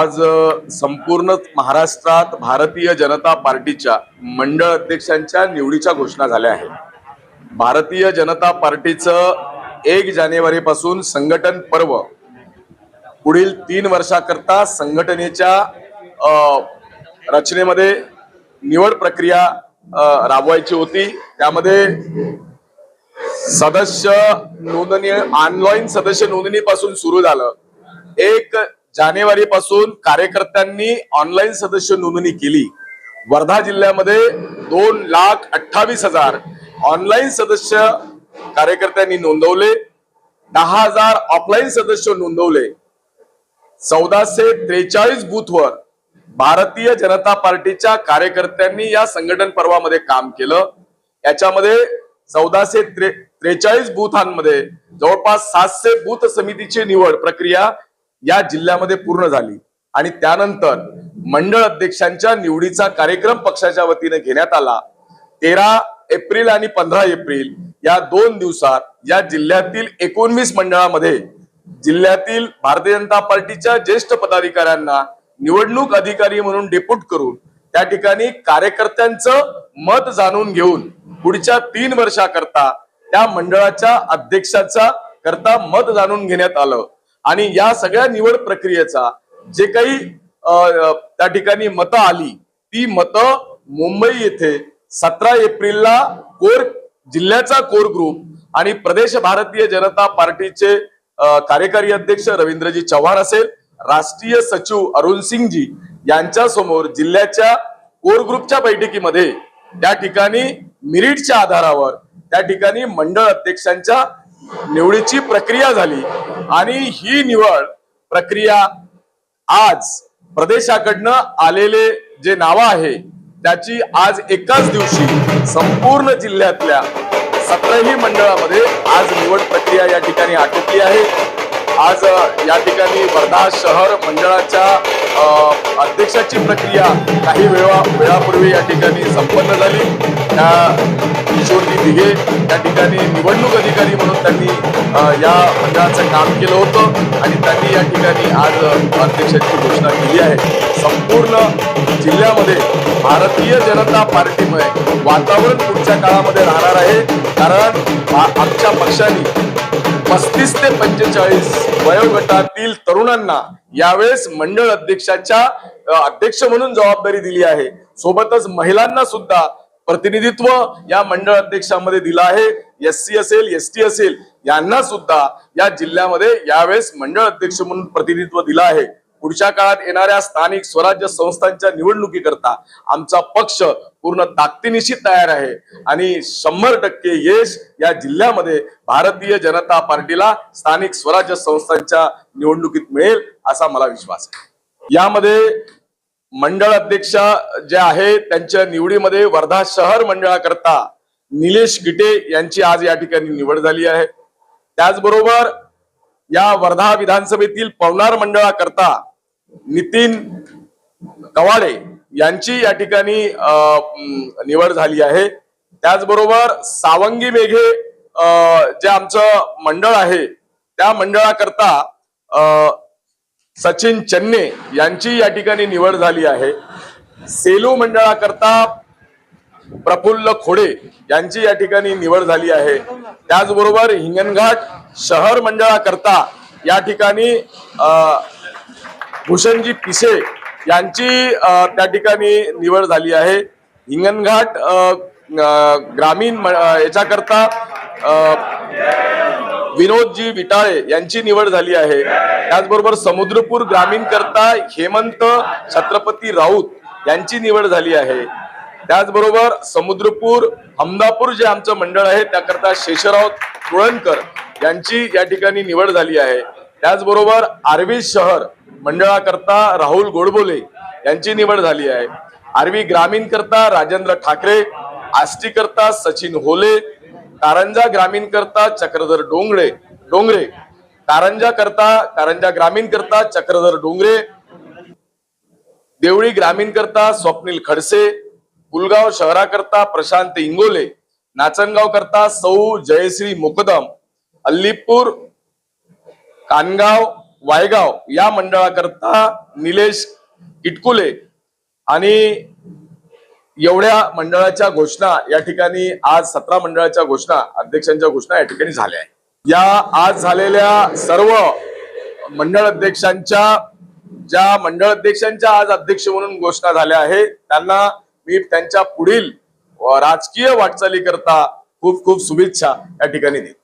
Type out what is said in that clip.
आज संपूर्ण महाराष्ट्रात भारतीय जनता पार्टीच्या मंडळ अध्यक्षांच्या निवडीच्या घोषणा झाल्या आहेत. भारतीय जनता पार्टीचं एक जानेवारी पासून संघटन पर्व पुढील तीन वर्षाकरता संघटनेच्या रचनेमध्ये निवड प्रक्रिया राबवायची होती. त्यामध्ये सदस्य नोंदणी ऑनलाईन सदस्य नोंदणीपासून सुरू झालं. एक जानेवारी पासून कार्यकर्त्यांनी ऑनलाईन सदस्य नोंदणी केली. वर्धा जिल्ह्यामध्ये दोन लाख अठ्ठावीस हजार ऑनलाईन सदस्य कार्यकर्त्यांनी नोंदवले. दहा हजार ऑफलाईन सदस्य नोंदवले. चौदाशे त्रेचाळीस बूथवर भारतीय जनता पार्टीच्या कार्यकर्त्यांनी या संघटन पर्वामध्ये काम केलं. याच्यामध्ये चौदाशे त्रे त्रेचाळीस बूथांमध्ये जवळपास सातशे बूथ समितीची निवड प्रक्रिया या जिल्ह्यामध्ये पूर्ण झाली. आणि त्यानंतर मंडळ अध्यक्षांच्या निवडीचा कार्यक्रम पक्षाच्या वतीने घेण्यात आला. तेरा एप्रिल आणि पंधरा एप्रिल या दोन दिवसात या जिल्ह्यातील एकोणवीस मंडळामध्ये जिल्ह्यातील भारतीय जनता पार्टीच्या ज्येष्ठ पदाधिकाऱ्यांना निवडणूक अधिकारी म्हणून डेप्युट करून त्या ठिकाणी कार्यकर्त्यांचं मत जाणून घेऊन पुढच्या तीन वर्षाकरता त्या मंडळाच्या अध्यक्षाचा करता मत जाणून घेण्यात आलं. आणि या सगळ्या निवड प्रक्रियेचा जे काही त्या ठिकाणी मतं आली ती मतं मुंबई येथे सतरा एप्रिलला कोर जिल्ह्याचा कोर ग्रुप आणि प्रदेश भारतीय जनता पार्टीचे कार्यकारी अध्यक्ष रवींद्रजी चव्हाण असेल राष्ट्रीय सचिव अरुण सिंगजी यांच्या समोर जिल्ह्याच्या कोर ग्रुपच्या बैठकीमध्ये त्या ठिकाणी मिरिटच्या आधारावर त्या ठिकाणी मंडळ अध्यक्षांच्या निवडीची प्रक्रिया झाली आणि ही निवड प्रक्रिया आज प्रदेशाकडनं आलेले जे नावं आहे त्याची आज एकाच दिवशी संपूर्ण जिल्ह्यातल्या सतराही मंडळामध्ये आज निवड प्रक्रिया या ठिकाणी आटोपली आहे. आज या ठिकाणी वर्धा शहर मंडळाच्या अध्यक्षाची प्रक्रिया काही वेळा वेळापूर्वी या ठिकाणी संपन्न झाली. या किशोरजी दिघे या ठिकाणी निवडणूक अधिकारी म्हणून त्यांनी या मंडळाचं काम केलं होतं आणि त्यांनी या ठिकाणी आज अ, अध्यक्षाची घोषणा केली आहे. संपूर्ण जिल्ह्यामध्ये भारतीय जनता पार्टीमुळे वातावरण पुढच्या काळामध्ये राहणार आहे. कारण आमच्या पक्षाने पस्तीस ते पंचेचाळीस वयोगटातील तरुणांना यावेळेस मंडळ अध्यक्षाच्या अध्यक्ष म्हणून जबाबदारी दिली आहे. सोबतच महिलांना सुद्धा प्रतिनिधित्व या मंडळ अध्यक्षामध्ये दिलं आहे. एस सी असेल एस टी असेल यांना सुद्धा या जिल्ह्यामध्ये यावेळेस मंडळ अध्यक्ष म्हणून प्रतिनिधित्व दिलं आहे. पुढच्या काळात येणाऱ्या स्थानिक स्वराज्य संस्थांच्या निवडणुकीकरता आमचा पक्ष पूर्ण ताकदीनिशी तयार आहे. आणि शंभर टक्के यश या जिल्ह्यामध्ये भारतीय जनता पार्टीला स्थानिक स्वराज्य संस्थांच्या निवडणुकीत मिळेल असा मला विश्वास आहे. यामध्ये मंडळ अध्यक्ष जे आहे त्यांच्या निवडीमध्ये वर्धा शहर मंडळाकरता निलेश गिटे यांची आज या ठिकाणी निवड झाली आहे. त्याचबरोबर या वर्धा विधानसभेतील पवनार मंडळाकरता नितीन कवाडे यांची या ठिकाणी निवड झाली आहे. त्याचबरोबर सावंगी मेघे जे आमचं मंडळ आहे त्या मंडळाकरता सचिन चन्ने यांची या ठिकाणी निवड झाली आहे. सेलू मंडळाकरता प्रफुल्ल खोडे यांची या ठिकाणी निवड झाली आहे. त्याचबरोबर हिंगणघाट शहर मंडळाकरता या ठिकाणी भूषणजी पिसे यांची त्या ठिकाणी निवड झाली आहे. हिंगणघाट ग्रामीण म- याच्याकरता विनोदजी विटाळे यांची निवड झाली आहे. त्याचबरोबर समुद्रपूर ग्रामीण करता हेमंत छत्रपती राऊत यांची निवड झाली आहे. त्याचबरोबर समुद्रपूर हमदापूर जे आमचं मंडळ आहे त्याकरता शेषराव तुळणकर यांची या ठिकाणी निवड झाली आहे. त्याचबरोबर आर्वी शहर मंडळाकरता राहुल गोडबोले यांची निवड झाली आहे. आर्वी ग्रामीण करता राजेंद्र ठाकरे आष्टी करता सचिन होले कारंजा ग्रामीण करता चक्रधर डोंगळे डोंगरे. कारंजा करता कारंजा ग्रामीण करता चक्रधर डोंगरे. देवळी ग्रामीण करता स्वप्नील खडसे. पुलगाव शहराकरता प्रशांत इंगोले. नाचनगाव करता सौ जयश्री मुकदम. अल्लीपूर कानगाव वायगाव या मंडळाकरता निलेश किटकुले आणि एवढ्या मंडळाच्या घोषणा या ठिकाणी आज सतरा मंडळाच्या घोषणा अध्यक्षांच्या घोषणा या ठिकाणी झाल्या आहेत. या आज झालेल्या सर्व मंडळ अध्यक्षांच्या ज्या मंडळ अध्यक्षांच्या आज अध्यक्ष म्हणून घोषणा झाल्या आहेत त्यांना मी त्यांच्या पुढील राजकीय वाटचालीकरता खूप खूप शुभेच्छा या ठिकाणी देतो.